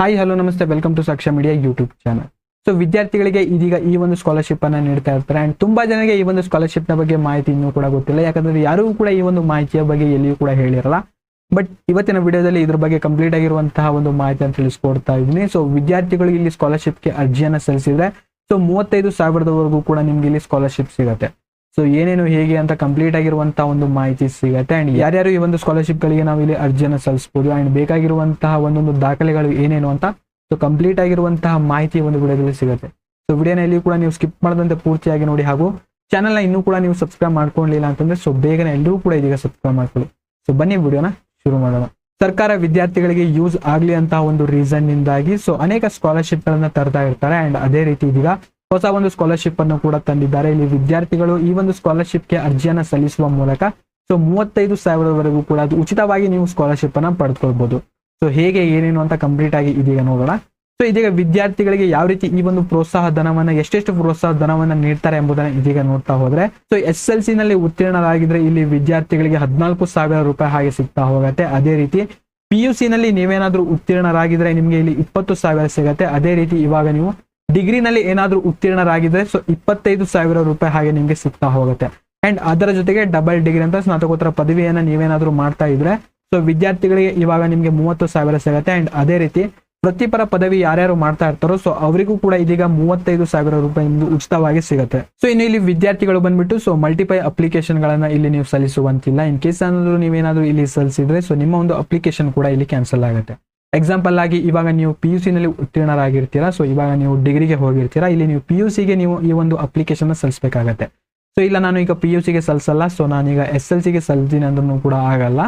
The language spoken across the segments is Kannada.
ಹಾಯ್ ಹಲೋ ನಮಸ್ತೆ. Welcome to Saksha media YouTube channel so ವಿದ್ಯಾರ್ಥಿಗಳಿಗೆ ಇದೀಗ ಈ ಒಂದು ಸ್ಕಾಲರ್ಶಿಪ್ ಅನ್ನ ನೀಡ್ತಾ ಇರ್ತಾರೆ. ಅಂಡ್ ತುಂಬಾ ಜನರಿಗೆ ಈ ಒಂದು ಸ್ಕಾಲರ್ಶಿಪ್ನ ಬಗ್ಗೆ ಮಾಹಿತಿ ಇನ್ನೂ ಕೂಡ ಗೊತ್ತಿಲ್ಲ. ಯಾಕಂದ್ರೆ ಯಾರೂ ಕೂಡ ಈ ಒಂದು ಮಾಹಿತಿಯ ಬಗ್ಗೆ ಎಲ್ಲಿಯೂ ಕೂಡ ಹೇಳಿರಲ್ಲ. ಬಟ್ ಇವತ್ತಿನ ವಿಡಿಯೋದಲ್ಲಿ ಇದ್ರ ಬಗ್ಗೆ ಕಂಪ್ಲೀಟ್ ಆಗಿರುವಂತಹ ಒಂದು ಮಾಹಿತಿಯನ್ನು ತಿಳಿಸ್ಕೊಡ್ತಾ ಇದ್ದೀನಿ. ಸೊ ವಿದ್ಯಾರ್ಥಿಗಳು ಇಲ್ಲಿ ಸ್ಕಾಲರ್ಶಿಪ್ಗೆ ಅರ್ಜಿಯನ್ನ ಸಲ್ಲಿಸಿದ್ರೆ ಸೊ ಮೂವತ್ತೈದು ಸಾವಿರದವರೆಗೂ ಕೂಡ ನಿಮ್ಗೆ ಇಲ್ಲಿ ಸ್ಕಾಲರ್ಶಿಪ್ ಸಿಗುತ್ತೆ. ಸೊ ಏನೇನು ಹೇಗೆ ಅಂತ ಕಂಪ್ಲೀಟ್ ಆಗಿರುವಂತಹ ಒಂದು ಮಾಹಿತಿ ಸಿಗುತ್ತೆ. ಅಂಡ್ ಯಾರ್ಯಾರು ಈ ಒಂದು ಸ್ಕಾಲರ್ಶಿಪ್ ಗಳಿಗೆ ನಾವು ಇಲ್ಲಿ ಅರ್ಜಿಯನ್ನು ಸಲ್ಲಿಸಬಹುದು ಅಂಡ್ ಬೇಕಾಗಿರುವಂತಹ ಒಂದೊಂದು ದಾಖಲೆಗಳು ಏನೇನು ಅಂತ ಸೊ ಕಂಪ್ಲೀಟ್ ಆಗಿರುವಂತಹ ಮಾಹಿತಿ ಒಂದು ವಿಡಿಯೋದಲ್ಲಿ ಸಿಗುತ್ತೆ. ಸೊ ವಿಡಿಯೋನಲ್ಲಿ ಕೂಡ ನೀವು ಸ್ಕಿಪ್ ಮಾಡದಂತೆ ಪೂರ್ತಿಯಾಗಿ ನೋಡಿ ಹಾಗೂ ಚಾನಲ್ನ ಇನ್ನೂ ಕೂಡ ನೀವು ಸಬ್ಸ್ಕ್ರೈಬ್ ಮಾಡ್ಕೊಂಡಿಲ್ಲ ಅಂತಂದ್ರೆ ಸೊ ಬೇಗನೆ ಎಲ್ಲರೂ ಕೂಡ ಇದೀಗ ಸಬ್ಸ್ಕ್ರೈಬ್ ಮಾಡ್ಕೊಳ್ಳಿ. ಸೊ ಬನ್ನಿ ವಿಡಿಯೋನ ಶುರು ಮಾಡೋಣ. ಸರ್ಕಾರ ವಿದ್ಯಾರ್ಥಿಗಳಿಗೆ ಯೂಸ್ ಆಗ್ಲಿ ಅಂತ ಒಂದು ರೀಸನ್ ನಿಂದಾಗಿ ಸೊ ಅನೇಕ ಸ್ಕಾಲರ್ಶಿಪ್ ಗಳನ್ನ ತರ್ತಾ ಇರ್ತಾರೆ. ಅಂಡ್ ಅದೇ ರೀತಿ ಇದೀಗ ಹೊಸ ಒಂದು ಸ್ಕಾಲರ್ಶಿಪ್ ಅನ್ನು ಕೂಡ ತಂದಿದ್ದಾರೆ. ಇಲ್ಲಿ ವಿದ್ಯಾರ್ಥಿಗಳು ಈ ಒಂದು ಸ್ಕಾಲರ್ಶಿಪ್ಗೆ ಅರ್ಜಿಯನ್ನ ಸಲ್ಲಿಸುವ ಮೂಲಕ ಸೊ ಮೂವತ್ತೈದು ಸಾವಿರವರೆಗೂ ಕೂಡ ಅದು ಉಚಿತವಾಗಿ ನೀವು ಸ್ಕಾಲರ್ಶಿಪ್ ಅನ್ನ ಪಡೆದುಕೊಳ್ಬಹುದು ಸೊ ಹೇಗೆ ಏನೇನು ಅಂತ ಕಂಪ್ಲೀಟ್ ಆಗಿ ಇದೀಗ ನೋಡೋಣ. ಸೊ ಇದೀಗ ವಿದ್ಯಾರ್ಥಿಗಳಿಗೆ ಯಾವ ರೀತಿ ಈ ಒಂದು ಪ್ರೋತ್ಸಾಹ ಧನವನ್ನ, ಎಷ್ಟೆಷ್ಟು ಪ್ರೋತ್ಸಾಹ ಧನವನ್ನ ನೀಡ್ತಾರೆ ಎಂಬುದನ್ನ ಇದೀಗ ನೋಡ್ತಾ ಹೋದ್ರೆ, ಸೊ ಎಸ್ ಎಲ್ ಸಿ ನಲ್ಲಿ ಉತ್ತೀರ್ಣರಾಗಿದ್ರೆ ಇಲ್ಲಿ ವಿದ್ಯಾರ್ಥಿಗಳಿಗೆ ಹದಿನಾಲ್ಕು ಸಾವಿರ ರೂಪಾಯಿ ಹಾಗೆ ಸಿಗ್ತಾ ಹೋಗುತ್ತೆ. ಅದೇ ರೀತಿ ಪಿ ಯು ಸಿ ನಲ್ಲಿ ನೀವೇನಾದ್ರೂ ಉತ್ತೀರ್ಣರಾಗಿದ್ರೆ ನಿಮಗೆ ಇಲ್ಲಿ ಇಪ್ಪತ್ತು ಸಾವಿರ ಸಿಗತ್ತೆ. ಅದೇ ರೀತಿ ಇವಾಗ ನೀವು ಡಿಗ್ರಿನಲ್ಲಿ ಏನಾದರೂ ಉತ್ತೀರ್ಣರಾಗಿದ್ರೆ ಸೊ ಇಪ್ಪತ್ತೈದು ಸಾವಿರ ರೂಪಾಯಿ ಹಾಗೆ ನಿಮ್ಗೆ ಸಿಗ್ತಾ ಹೋಗುತ್ತೆ. ಅಂಡ್ ಅದರ ಜೊತೆಗೆ ಡಬಲ್ ಡಿಗ್ರಿ ಅಂತ ಸ್ನಾತಕೋತ್ತರ ಪದವಿಯನ್ನ ನೀವೇನಾದರೂ ಮಾಡ್ತಾ ಇದ್ರೆ ಸೊ ವಿದ್ಯಾರ್ಥಿಗಳಿಗೆ ಇವಾಗ ನಿಮ್ಗೆ ಮೂವತ್ತು ಸಾವಿರ ಸಿಗುತ್ತೆ. ಅಂಡ್ ಅದೇ ರೀತಿ ವೃತ್ತಿಪರ ಪದವಿ ಯಾರ್ಯಾರು ಮಾಡ್ತಾ ಇರ್ತಾರೋ ಸೊ ಅವರಿಗೂ ಕೂಡ ಇದೀಗ ಮೂವತ್ತೈದು ಸಾವಿರ ರೂಪಾಯಿ ಉಚಿತವಾಗಿ ಸಿಗುತ್ತೆ. ಸೊ ಇನ್ನು ಇಲ್ಲಿ ವಿದ್ಯಾರ್ಥಿಗಳು ಬಂದ್ಬಿಟ್ಟು ಸೊ ಮಲ್ಟಿಪೈ ಅಪ್ಲಿಕೇಶನ್ ಗಳನ್ನ ಇಲ್ಲಿ ನೀವು ಸಲ್ಲಿಸುವಂತಿಲ್ಲ. ಇನ್ ಕೇಸ್ ಏನಾದ್ರು ನೀವೇನಾದ್ರೂ ಇಲ್ಲಿ ಸಲ್ಲಿಸಿದ್ರೆ ಸೊ ನಿಮ್ಮ ಒಂದು ಅಪ್ಲಿಕೇಶನ್ ಕೂಡ ಇಲ್ಲಿ ಕ್ಯಾನ್ಸಲ್ ಆಗುತ್ತೆ. ಎಕ್ಸಾಂಪಲ್ ಆಗಿ ಇವಾಗ ನೀವು ಪಿ ಯು ಸಿನಲ್ಲಿ ಉತ್ತೀರ್ಣರಾಗಿರ್ತೀರಾ ಸೊ ಇವಾಗ ನೀವು ಡಿಗ್ರಿಗೆ ಹೋಗಿರ್ತೀರಾ, ಇಲ್ಲಿ ನೀವು ಪಿ ಯು ಸಿಗೆ ನೀವು ಈ ಒಂದು ಅಪ್ಲಿಕೇಶನ್ ಸಲ್ಲಿಸಬೇಕಾಗತ್ತೆ. ಸೊ ಇಲ್ಲ, ನಾನು ಈಗ ಪಿ ಯು ಸಿಗೆ ಸಲ್ಲಿಸಲ್ಲ ಸೊ ನಾನೀಗ ಎಸ್ ಎಲ್ ಸಿಗೆ ಸಲ್ಲಿಸ್ತೀನಿ ಅಂದ್ರೂ ಕೂಡ ಆಗಲ್ಲ.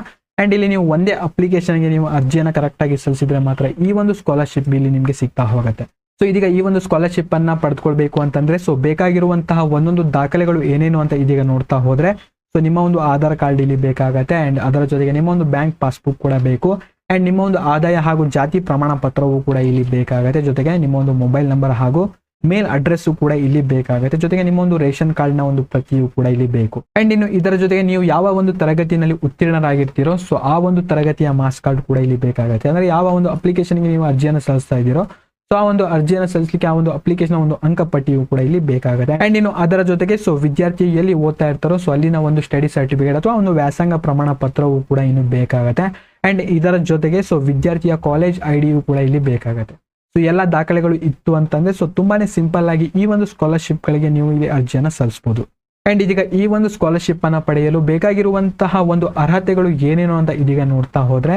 ಅಂಡ್ ಇಲ್ಲಿ ನೀವು ಒಂದೇ ಅಪ್ಲಿಕೇಶನ್ಗೆ ನೀವು ಅರ್ಜಿಯನ್ನು ಕರೆಕ್ಟ್ ಆಗಿ ಸಲ್ಲಿಸಿದ್ರೆ ಮಾತ್ರ ಈ ಒಂದು ಸ್ಕಾಲರ್ಶಿಪ್ ಇಲ್ಲಿ ನಿಮಗೆ ಸಿಗ್ತಾ ಹೋಗುತ್ತೆ. ಸೊ ಇದೀಗ ಈ ಒಂದು ಸ್ಕಾಲರ್ಶಿಪ್ ಅನ್ನ ಪಡೆದುಕೊಳ್ಬೇಕು ಅಂತಂದ್ರೆ ಸೊ ಬೇಕಾಗಿರುವಂತಹ ಒಂದೊಂದು ದಾಖಲೆಗಳು ಏನೇನು ಅಂತ ಇದೀಗ ನೋಡ್ತಾ ಹೋದ್ರೆ ಸೊ ನಿಮ್ಮ ಒಂದು ಆಧಾರ್ ಕಾರ್ಡ್ ಇಲ್ಲಿ ಬೇಕಾಗತ್ತೆ ಅಂಡ್ ಅದರ ಜೊತೆಗೆ ನಿಮ್ಮ ಒಂದು ಬ್ಯಾಂಕ್ ಪಾಸ್ಬುಕ್ ಕೂಡ ಬೇಕು. ಅಂಡ್ ನಿಮ್ಮ ಒಂದು ಆದಾಯ ಹಾಗೂ ಜಾತಿ ಪ್ರಮಾಣ ಪತ್ರವೂ ಕೂಡ ಇಲ್ಲಿ ಬೇಕಾಗುತ್ತೆ. ಜೊತೆಗೆ ನಿಮ್ಮ ಒಂದು ಮೊಬೈಲ್ ನಂಬರ್ ಹಾಗೂ ಮೇಲ್ ಅಡ್ರೆಸ್ಸು ಕೂಡ ಇಲ್ಲಿ ಬೇಕಾಗುತ್ತೆ. ಜೊತೆಗೆ ನಿಮ್ಮ ಒಂದು ರೇಷನ್ ಕಾರ್ಡ್ನ ಒಂದು ಪ್ರತಿಯು ಕೂಡ ಇಲ್ಲಿ ಬೇಕು. ಅಂಡ್ ಇನ್ನು ಇದರ ಜೊತೆಗೆ ನೀವು ಯಾವ ಒಂದು ತರಗತಿಯಲ್ಲಿ ಉತ್ತೀರ್ಣರಾಗಿರ್ತೀರೋ ಸೊ ಆ ಒಂದು ತರಗತಿಯ ಮಾರ್ಕ್ಸ್ ಕಾರ್ಡ್ ಕೂಡ ಇಲ್ಲಿ ಬೇಕಾಗುತ್ತೆ. ಅಂದ್ರೆ ಯಾವ ಒಂದು ಅಪ್ಲಿಕೇಶನ್ಗೆ ನೀವು ಅರ್ಜಿಯನ್ನು ಸಲ್ಲಿಸ್ತಾ ಇದ್ದೀರೋ ಸೊ ಆ ಒಂದು ಅರ್ಜಿಯನ್ನು ಸಲ್ಲಿಸಲಿಕ್ಕೆ ಆ ಒಂದು ಅಪ್ಲಿಕೇಶನ್ ಒಂದು ಅಂಕಪಟ್ಟಿಯು ಕೂಡ ಇಲ್ಲಿ ಬೇಕಾಗುತ್ತೆ. ಅಂಡ್ ಇನ್ನು ಅದರ ಜೊತೆಗೆ ಸೊ ವಿದ್ಯಾರ್ಥಿ ಎಲ್ಲಿ ಓದ್ತಾ ಇರ್ತಾರೋ ಸೊ ಅಲ್ಲಿನ ಒಂದು ಸ್ಟಡಿ ಸರ್ಟಿಫಿಕೇಟ್ ಅಥವಾ ಒಂದು ವ್ಯಾಸಂಗ ಪ್ರಮಾಣ ಪತ್ರವೂ ಕೂಡ ಇನ್ನು ಬೇಕಾಗುತ್ತೆ. ಅಂಡ್ ಇದರ ಜೊತೆಗೆ ಸೊ ವಿದ್ಯಾರ್ಥಿಯ ಕಾಲೇಜ್ ಐ ಡಿಯು ಕೂಡ ಇಲ್ಲಿ ಬೇಕಾಗುತ್ತೆ. ಸೊ ಎಲ್ಲ ದಾಖಲೆಗಳು ಇತ್ತು ಅಂತಂದ್ರೆ ಸೊ ತುಂಬಾನೇ ಸಿಂಪಲ್ ಆಗಿ ಈ ಒಂದು ಸ್ಕಾಲರ್ಶಿಪ್ ಗಳಿಗೆ ನೀವು ಇಲ್ಲಿ ಅರ್ಜಿಯನ್ನ ಸಲ್ಲಿಸಬಹುದು ಅಂಡ್ ಇದೀಗ ಈ ಒಂದು ಸ್ಕಾಲರ್ಶಿಪ್ ಅನ್ನ ಪಡೆಯಲು ಬೇಕಾಗಿರುವಂತಹ ಒಂದು ಅರ್ಹತೆಗಳು ಏನೇನು ಅಂತ ಇದೀಗ ನೋಡ್ತಾ ಹೋದ್ರೆ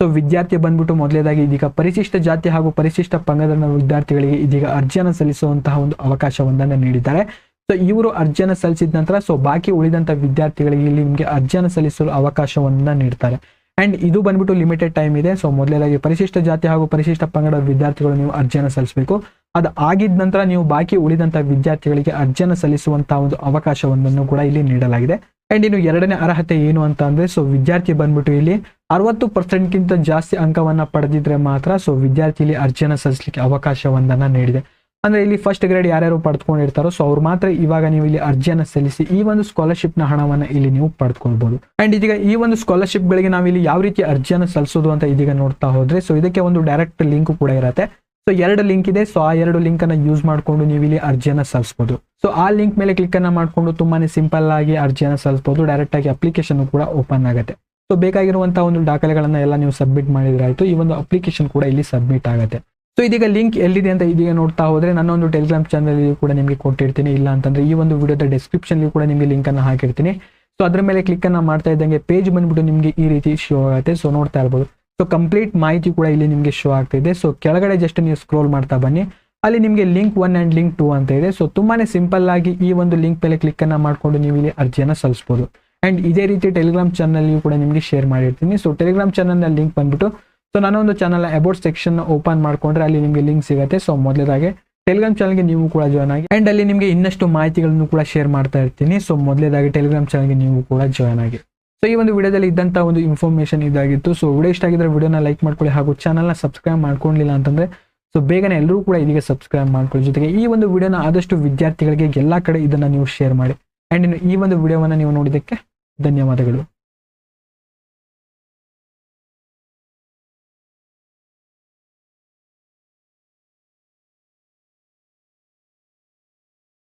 ಸೊ ವಿದ್ಯಾರ್ಥಿ ಬಂದ್ಬಿಟ್ಟು ಮೊದಲೇದಾಗಿ ಇದೀಗ ಪರಿಶಿಷ್ಟ ಜಾತಿ ಹಾಗೂ ಪರಿಶಿಷ್ಟ ಪಂಗದ ವಿದ್ಯಾರ್ಥಿಗಳಿಗೆ ಇದೀಗ ಅರ್ಜಿಯನ್ನು ಸಲ್ಲಿಸುವಂತಹ ಒಂದು ಅವಕಾಶವೊಂದನ್ನು ನೀಡಿದ್ದಾರೆ. ಸೊ ಇವರು ಅರ್ಜಿಯನ್ನು ಸಲ್ಲಿಸಿದ ನಂತರ ಸೊ ಬಾಕಿ ಉಳಿದಂತ ವಿದ್ಯಾರ್ಥಿಗಳಿಗೆ ಇಲ್ಲಿ ನಿಮಗೆ ಅರ್ಜಿಯನ್ನು ಸಲ್ಲಿಸಲು ಅವಕಾಶವನ್ನ ನೀಡ್ತಾರೆ. ಅಂಡ್ ಇದು ಬಂದ್ಬಿಟ್ಟು ಲಿಮಿಟೆಡ್ ಟೈಮ್ ಇದೆ. ಸೊ ಮೊದಲೇದಾಗಿ ಪರಿಶಿಷ್ಟ ಜಾತಿ ಹಾಗೂ ಪರಿಶಿಷ್ಟ ಪಂಗಡ ವಿದ್ಯಾರ್ಥಿಗಳು ನೀವು ಅರ್ಜಿಯನ್ನು ಸಲ್ಲಿಸಬೇಕು. ಅದು ಆಗಿದ ನಂತರ ನೀವು ಬಾಕಿ ಉಳಿದಂಥ ವಿದ್ಯಾರ್ಥಿಗಳಿಗೆ ಅರ್ಜಿಯನ್ನು ಸಲ್ಲಿಸುವಂತಹ ಒಂದು ಅವಕಾಶವೊಂದನ್ನು ಕೂಡ ಇಲ್ಲಿ ನೀಡಲಾಗಿದೆ. ಅಂಡ್ ಇನ್ನು ಎರಡನೇ ಅರ್ಹತೆ ಏನು ಅಂತ ಅಂದ್ರೆ ಸೊ ವಿದ್ಯಾರ್ಥಿ ಬಂದ್ಬಿಟ್ಟು ಇಲ್ಲಿ ಅರವತ್ತು ಪರ್ಸೆಂಟ್ಗಿಂತ ಜಾಸ್ತಿ ಅಂಕವನ್ನ ಪಡೆದಿದ್ರೆ ಮಾತ್ರ ಸೊ ವಿದ್ಯಾರ್ಥಿ ಇಲ್ಲಿ ಅರ್ಜಿಯನ್ನು ಸಲ್ಲಿಸಲಿಕ್ಕೆ ಅವಕಾಶವೊಂದನ್ನು ನೀಡಿದೆ. ಅಂದ್ರೆ ಇಲ್ಲಿ ಫಸ್ಟ್ ಗ್ರೇಡ್ ಯಾರ್ಯಾರು ಪಡ್ಕೊಂಡಿರ್ತಾರೋ ಸೊ ಅವ್ರು ಮಾತ್ರ ಇವಾಗ ನೀವು ಇಲ್ಲಿ ಅರ್ಜಿಯನ್ನು ಸಲ್ಲಿಸಿ ಈ ಒಂದು ಸ್ಕಾಲರ್ಶಿಪ್ನ ಹಣವನ್ನ ಇಲ್ಲಿ ನೀವು ಪಡ್ಕೊಳ್ಬಹುದು ಅಂಡ್ ಇದೀಗ ಈ ಒಂದು ಸ್ಕಾಲರ್ಶಿಪ್ ಗಳಿಗೆ ನಾವು ಇಲ್ಲಿ ಯಾವ ರೀತಿ ಅರ್ಜಿಯನ್ನು ಸಲ್ಲಿಸೋದು ಅಂತ ಇದೀಗ ನೋಡ್ತಾ ಹೋದ್ರೆ ಸೊ ಇದಕ್ಕೆ ಒಂದು ಡೈರೆಕ್ಟ್ ಲಿಂಕ್ ಕೂಡ ಇರುತ್ತೆ. ಸೊ ಎರಡು ಲಿಂಕ್ ಇದೆ ಸೊ ಆ ಎರಡು ಲಿಂಕ್ ಅನ್ನ ಯೂಸ್ ಮಾಡ್ಕೊಂಡು ನೀವು ಇಲ್ಲಿ ಅರ್ಜಿಯನ್ನ ಸಲ್ಲಿಸಬಹುದು ಸೊ ಆ ಲಿಂಕ್ ಮೇಲೆ ಕ್ಲಿಕ್ ಅನ್ನ ಮಾಡ್ಕೊಂಡು ತುಂಬಾನೇ ಸಿಂಪಲ್ ಆಗಿ ಅರ್ಜಿಯನ್ನು ಸಲ್ಲಿಸಬಹುದು ಡೈರೆಕ್ಟ್ ಆಗಿ ಅಪ್ಲಿಕೇಶನ್ ಕೂಡ ಓಪನ್ ಆಗುತ್ತೆ. ಸೊ ಬೇಕಾಗಿರುವಂತಹ ಒಂದು ದಾಖಲೆಗಳನ್ನ ಎಲ್ಲ ನೀವು ಸಬ್ಮಿಟ್ ಮಾಡಿದ್ರೆ ಈ ಒಂದು ಅಪ್ಲಿಕೇಶನ್ ಕೂಡ ಇಲ್ಲಿ ಸಬ್ಮಿಟ್ ಆಗುತ್ತೆ. ಸೊ ಇದೀಗ ಲಿಂಕ್ ಎಲ್ಲಿದೆ ಅಂತ ಇದೀಗ ನೋಡ್ತಾ ಹೋದ್ರೆ ನನ್ನ ಒಂದು ಟೆಲಿಗ್ರಾಮ್ ಚಾನಲ್ ಕೂಡ ನಿಮಗೆ ಕೊಟ್ಟಿರ್ತೀನಿ. ಇಲ್ಲ ಅಂತಂದ್ರೆ ಈ ಒಂದು ವಿಡಿಯೋದ ಡಿಸ್ಕ್ರಿಪ್ಷನ್ ಕೂಡ ನಿಮಗೆ ಲಿಂಕ್ ಅನ್ನು ಹಾಕಿರ್ತೀನಿ. ಸೊ ಅದ್ರ ಮೇಲೆ ಕ್ಲಿಕ್ ಅನ್ನ ಮಾಡ್ತಾ ಇದ್ದಂಗೆ ಪೇಜ್ ಬಂದ್ಬಿಟ್ಟು ನಿಮಗೆ ಈ ರೀತಿ ಶೋ ಆಗುತ್ತೆ. ಸೊ ನೋಡ್ತಾ ಇರ್ಬೋದು. ಸೊ ಕಂಪ್ಲೀಟ್ ಮಾಹಿತಿ ಕೂಡ ಇಲ್ಲಿ ನಿಮಗೆ ಶೋ ಆಗ್ತಿದೆ ಸೊ ಕೆಳಗಡೆ ಜಸ್ಟ್ ನೀವು ಸ್ಕ್ರೋಲ್ ಮಾಡ್ತಾ ಬನ್ನಿ. ಅಲ್ಲಿ ನಿಮಗೆ link one and link two ಅಂತ ಇದೆ. ಸೊ ತುಂಬಾನೇ ಸಿಂಪಲ್ ಆಗಿ ಈ ಒಂದು ಲಿಂಕ್ ಮೇಲೆ ಕ್ಲಿಕ್ ಅನ್ನ ಮಾಡ್ಕೊಂಡು ನೀವು ಇಲ್ಲಿ ಅರ್ಜಿಯನ್ನು ಸಲ್ಲಿಸ್ಬೋದು. ಅಂಡ್ ಇದೇ ರೀತಿ ಟೆಲಿಗ್ರಾಮ್ ಚಾನಲ್ ಕೂಡ ನಿಮಗೆ ಶೇರ್ ಮಾಡಿರ್ತೀನಿ. ಸೊ ಟೆಲಿಗ್ರಾಮ್ ಚಾನಲ್ನ ಲಿಂಕ್ ಬಂದ್ಬಿಟ್ಟು ಸೊ ನಾನೊಂದು ಚಾನಲ್ ಅಬೌಟ್ ಸೆಕ್ಷನ್ ಓಪನ್ ಮಾಡ್ಕೊಂಡ್ರೆ ಅಲ್ಲಿ ನಿಮಗೆ ಲಿಂಕ್ ಸಿಗುತ್ತೆ. ಸೊ ಮೊದಲೇದಾಗೆ ಟೆಲಿಗ್ರಾಮ್ ಚಾನಲ್ಗೆ ನೀವು ಕೂಡ ಜಾಯ್ನ್ ಆಗಿ ಅಂಡ್ ಅಲ್ಲಿ ನಿಮಗೆ ಇನ್ನಷ್ಟು ಮಾಹಿತಿಗಳನ್ನು ಕೂಡ ಶೇರ್ ಮಾಡ್ತಾ ಇರ್ತೀನಿ. ಸೊ ಮೊದಲೇದಾಗಿ ಟೆಲಿಗ್ರಾಮ್ ಚಾನಲ್ಗೆ ನೀವು ಕೂಡ ಜಾಯ್ನ್ ಆಗಿ. ಸೊ ಈ ಒಂದು ವಿಡಿಯೋದಲ್ಲಿ ಇದ್ದಂಥ ಒಂದು ಇನ್ಫಾರ್ಮೇಷನ್ ಇದಾಗಿತ್ತು. ಸೊ ವಿಡಿಯೋ ಇಷ್ಟ ಆಗಿದ್ರೆ ವಿಡಿಯೋನ ಲೈಕ್ ಮಾಡ್ಕೊಳ್ಳಿ ಹಾಗೂ ಚಾನಲ್ನ ಸಬ್ಸ್ಕ್ರೈಬ್ ಮಾಡ್ಕೊಂಡಿಲ್ಲ ಅಂತಂದರೆ ಸೊ ಬೇಗನೆ ಎಲ್ಲರೂ ಕೂಡ ಇದೀಗ ಸಬ್ಸ್ಕ್ರೈಬ್ ಮಾಡ್ಕೊಳ್ಳಿ. ಜೊತೆಗೆ ಈ ಒಂದು ವಿಡಿಯೋನ ಆದಷ್ಟು ವಿದ್ಯಾರ್ಥಿಗಳಿಗೆ ಎಲ್ಲ ಕಡೆ ಇದನ್ನು ನೀವು ಶೇರ್ ಮಾಡಿ. ಆ್ಯಂಡ್ ಈ ಒಂದು ವಿಡಿಯೋವನ್ನು ನೀವು ನೋಡಿದ್ದಕ್ಕೆ ಧನ್ಯವಾದಗಳು.